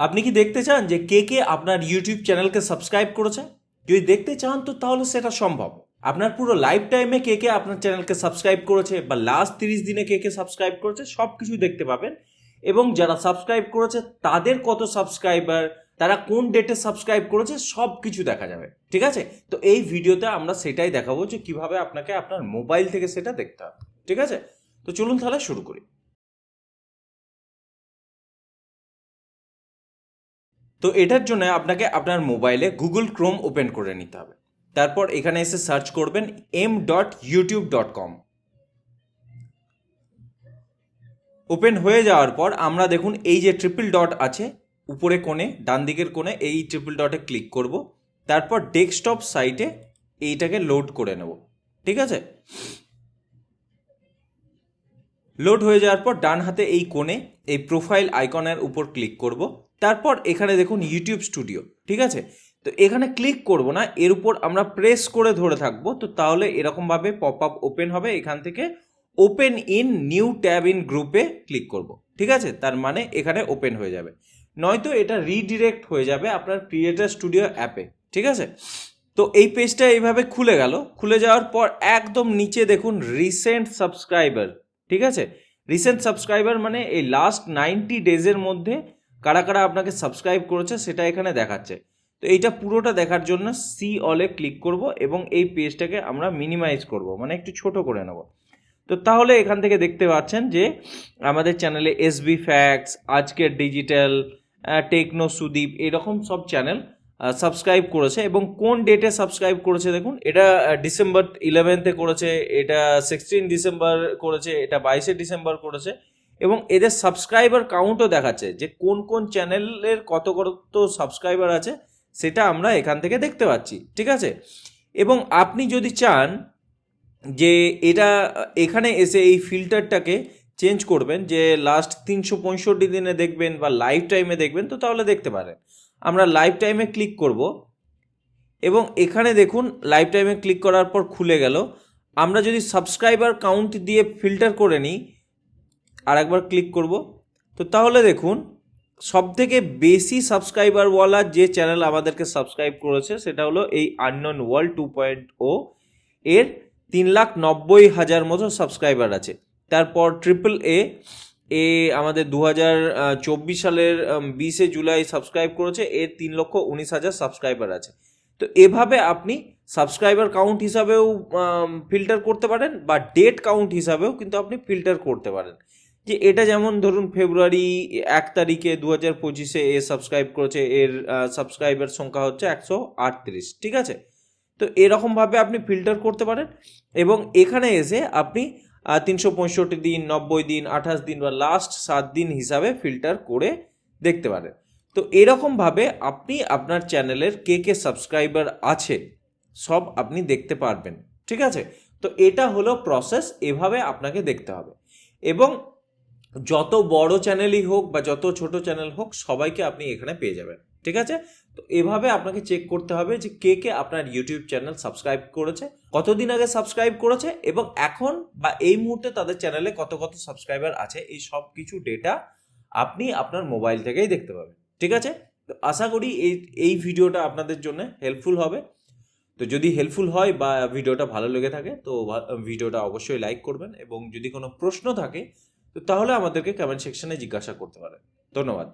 আপনি কি দেখতে চান যে কে কে আপনার ইউটিউব চ্যানেলকে সাবস্ক্রাইব করেছে? যদি দেখতে চান তো তাহলে সেটা সম্ভব। আপনার পুরো লাইফ টাইমে কে কে আপনার চ্যানেলকে সাবস্ক্রাইব করেছে বা লাস্ট তিরিশ দিনে কে কে সাবস্ক্রাইব করেছে সব কিছু দেখতে পাবেন। এবং যারা সাবস্ক্রাইব করেছে, তাদের কত সাবস্ক্রাইবার তারা কোন ডেটে সাবস্ক্রাইব করেছে সব কিছু দেখা যাবে। ঠিক আছে? তো এই ভিডিওতে আমরা সেটাই দেখাবো যে কীভাবে আপনাকে আপনার মোবাইল থেকে সেটা দেখতে হবে। ঠিক আছে? তো চলুন তাহলে শুরু করি। তো এটার জন্য আপনাকে আপনার মোবাইলে গুগল ক্রোম ওপেন করে নিতে হবে। তারপর এখানে এসে সার্চ করবেন M dot YouTube dot com open হয়ে যাওয়ার পর আমরা দেখুন এই যে ট্রিপল ডট আছে, উপরে কোণে ডান দিকের কোণে এই ট্রিপল ডটে ক্লিক করব। তারপর ডেস্কটপ সাইটে এইটাকে লোড করে নেব। ঠিক আছে? লোড হয়ে যাওয়ার পর ডান হাতে এই কোণে এই প্রোফাইল আইকনের উপর ক্লিক করব। তারপর এখানে দেখুন ইউটিউব স্টুডিও ঠিক আছে? তো এখানে ক্লিক করব না, এর উপর আমরা প্রেস করে ধরে থাকব। তো তাহলে এরকমভাবে পপ আপ ওপেন হবে, এখান থেকে open in new tab in গ্রুপে ক্লিক করব, ঠিক আছে? তার মানে এখানে ওপেন হয়ে যাবে। নয়তো এটা রিডিরেক্ট হয়ে যাবে আপনার ক্রিয়েটার স্টুডিও অ্যাপে ঠিক আছে? তো এই পেজটা এইভাবে খুলে গেল। খুলে যাওয়ার পর একদম নিচে দেখুন রিসেন্ট সাবস্ক্রাইবার ঠিক আছে? রিসেন্ট সাবস্ক্রাইবার মানে এই লাস্ট নাইনটি ডেজের মধ্যে কারা কারা আপনাকে সাবস্ক্রাইব করেছে সেটা এখানে দেখাচ্ছে। তো এইটা পুরোটা দেখার জন্য সি অলে ক্লিক করব এবং এই পেজটাকে আমরা মিনিমাইজ করব মানে একটু ছোট করে নেব। তো তাহলে এখান থেকে দেখতে পাচ্ছেন যে আমাদের চ্যানেলে এসবি ফ্যাক্টস আজকের ডিজিটাল টেকনো সুদীপ, এরকম সব চ্যানেল সাবস্ক্রাইব করেছে এবং কোন ডেটে সাবস্ক্রাইব করেছে দেখুন, এটা ডিসেম্বর ইলেভেন্থে করেছে, এটা সিক্সটিন ডিসেম্বর করেছে, এটা বাইশে ডিসেম্বর করেছে এবং এদের সাবস্ক্রাইবার কাউন্টও দেখাচ্ছে যে কোন কোন চ্যানেলের কত কত সাবস্ক্রাইবার আছে সেটা আমরা এখান থেকে দেখতে পাচ্ছি, ঠিক আছে? এবং আপনি যদি চান যে এটা, এখানে এসে এই ফিল্টারটাকে চেঞ্জ করবেন যে লাস্ট তিনশো পঁয়ষট্টি দিনে দেখবেন বা লাইফ টাইমে দেখবেন, তো তাহলে দেখতে পারেন। আমরা লাইফ টাইমে ক্লিক করব এবং এখানে দেখুন লাইফ টাইমে ক্লিক করার পর খুলে গেল। আমরা যদি সাবস্ক্রাইবার কাউন্ট দিয়ে ফিল্টার করে নিই, আর একবার ক্লিক করব, তো তাহলে দেখুন সব থেকে বেশি সাবস্ক্রাইবারওয়ালা যে চ্যানেল আমাদেরকে সাবস্ক্রাইব করেছে, সেটা হলো এই unknown world two point O এর তিন লাখ নব্বই হাজার মতো সাবস্ক্রাইবার আছে। তারপর ট্রিপল এ এ আমাদের দু হাজার চব্বিশ সালের বিশে জুলাই সাবস্ক্রাইব করেছে, এর তিন লক্ষ উনিশ হাজার সাবস্ক্রাইবার আছে। তো এভাবে আপনি সাবস্ক্রাইবার কাউন্ট হিসাবেও ফিল্টার করতে পারেন বা ডেট কাউন্ট হিসাবেও কিন্তু আপনি ফিল্টার করতে পারেন। যে এটা যেমন ধরুন ফেব্রুয়ারি এক তারিখে দু হাজার পঁচিশে এ সাবস্ক্রাইব করেছে, এর সাবস্ক্রাইবার সংখ্যা হচ্ছে একশো আটত্রিশ, ঠিক আছে? তো এরকমভাবে আপনি ফিল্টার করতে পারেন এবং এখানে এসে আপনি তিনশো পঁয়ষট্টি দিন, নব্বই দিন, আঠাশ দিন বা লাস্ট সাত দিন হিসাবে ফিল্টার করে দেখতে পারেন। তো এরকমভাবে আপনি আপনার চ্যানেলের কে কে সাবস্ক্রাইবার আছে, সব আপনি দেখতে পারবেন। ঠিক আছে? তো এটা হলো প্রসেস এভাবে আপনাকে দেখতে হবে। এবং যত বড় চ্যানেলই হোক বা যত ছোট চ্যানেল হোক, সবাইকে আপনি এখানে পেয়ে যাবেন, ঠিক আছে? তো এভাবে আপনাকে চেক করতে হবে যে কে কে আপনার ইউটিউব চ্যানেল সাবস্ক্রাইব করেছে, কতদিন আগে সাবস্ক্রাইব করেছে এবং এখন বা এই মুহূর্তে তাদের চ্যানেলে কত কত সাবস্ক্রাইবার আছে, এই সব কিছু ডেটা আপনি আপনার মোবাইল থেকেই দেখতে পাবেন, ঠিক আছে? তো আশা করি এই এই ভিডিওটা আপনাদের জন্য হেল্পফুল হবে। তো যদি হেল্পফুল হয় বা ভিডিওটা ভালো লেগে থাকে, তো ভিডিওটা অবশ্যই লাইক করবেন এবং যদি কোনো প্রশ্ন থাকে তো তাহলে আমাদেরকে কমেন্ট সেকশনে জিজ্ঞাসা করতে পারেন। ধন্যবাদ।